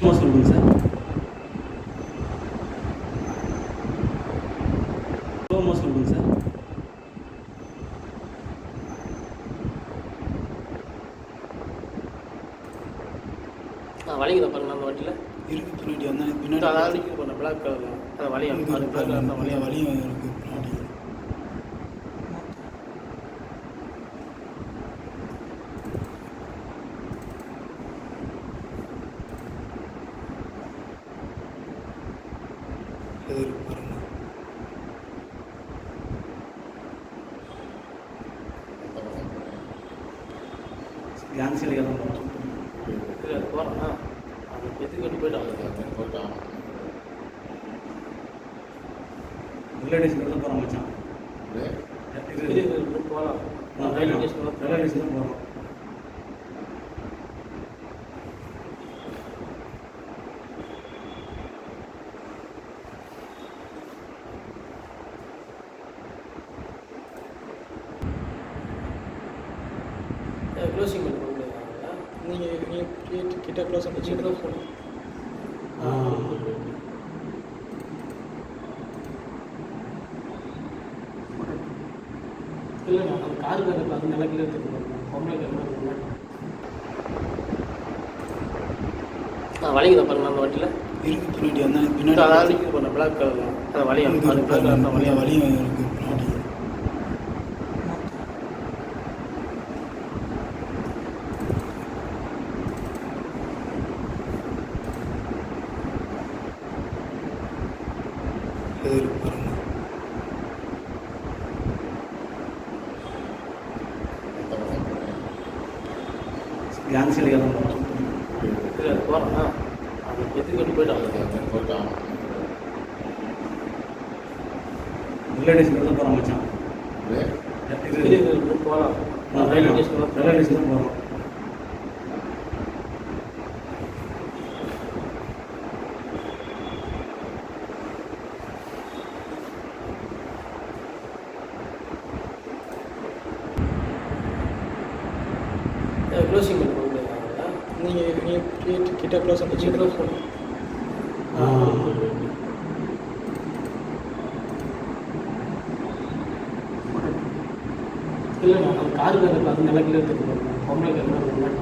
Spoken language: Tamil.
Vamos a comenzar. Vamos a comenzar. வலிக்குதா பாருங்க அந்த வண்டியில். இருக்கு பின்னாடி இந்த பின்னாடி அதாவது பாருங்க பிளாக் கலரில் அந்த வலியம் அது பிளாக் கலர் அந்த வலியம் வலியும் இருக்கு பின்னாடி கேன்சல் எல்லாம் இல்லை போகிறேன் அது எதுக்கு கட்டி போயிட்டாங்க ரிலேட்டிவ்ஸ் தான் போகிறோம் மச்சான். போகலாம் ரயில்வே ஸ்டேஷனில் ரயில்வே ஸ்டேஷன் போகிறோம் க்ளோசிங் நீங்கள் நீங்கள் கிட்ட க்ளோஸ் பண்ணி க்ளோஸ் பண்ணி ஆ. இல்லை அந்த கார் பேர் அது நல்லா கிளியர் தெரியும் பொம்பளை கலர் ஆ வலிக்குதா பாருங்க அந்த வண்டியில்? இருக்கு பின்னாடி இந்த பின்னாடி பாருங்க பிளாக் கலரில் அந்த வலியம் இருக்கு அது கலர் அந்த பாருங்க, வலியம் வலியும் இருக்கு பின்னாடி இது பாருங்க கேன்சல் ஆ அது எதுக்கு கட்டி போயிட்டாங்க ரிலேட்டிவ்ஸ் தான் போகிறோம் மச்சான் போகலாம். ரயில்வே ஸ்டேஷனில் ரயில்வே ஸ்டேஷன் போகிறோம் க்ளோசிங் பண்ணி கொடுக்குறீங்களா நீங்கள் நீங்கள் கிட்ட க்ளோஸ் பண்ணி க்ளோஸ் பண்ணி ஆ. இல்லை அந்த கார் பேர் அது நல்லா கிளியர் தெரியும் பொம்பளை கலர்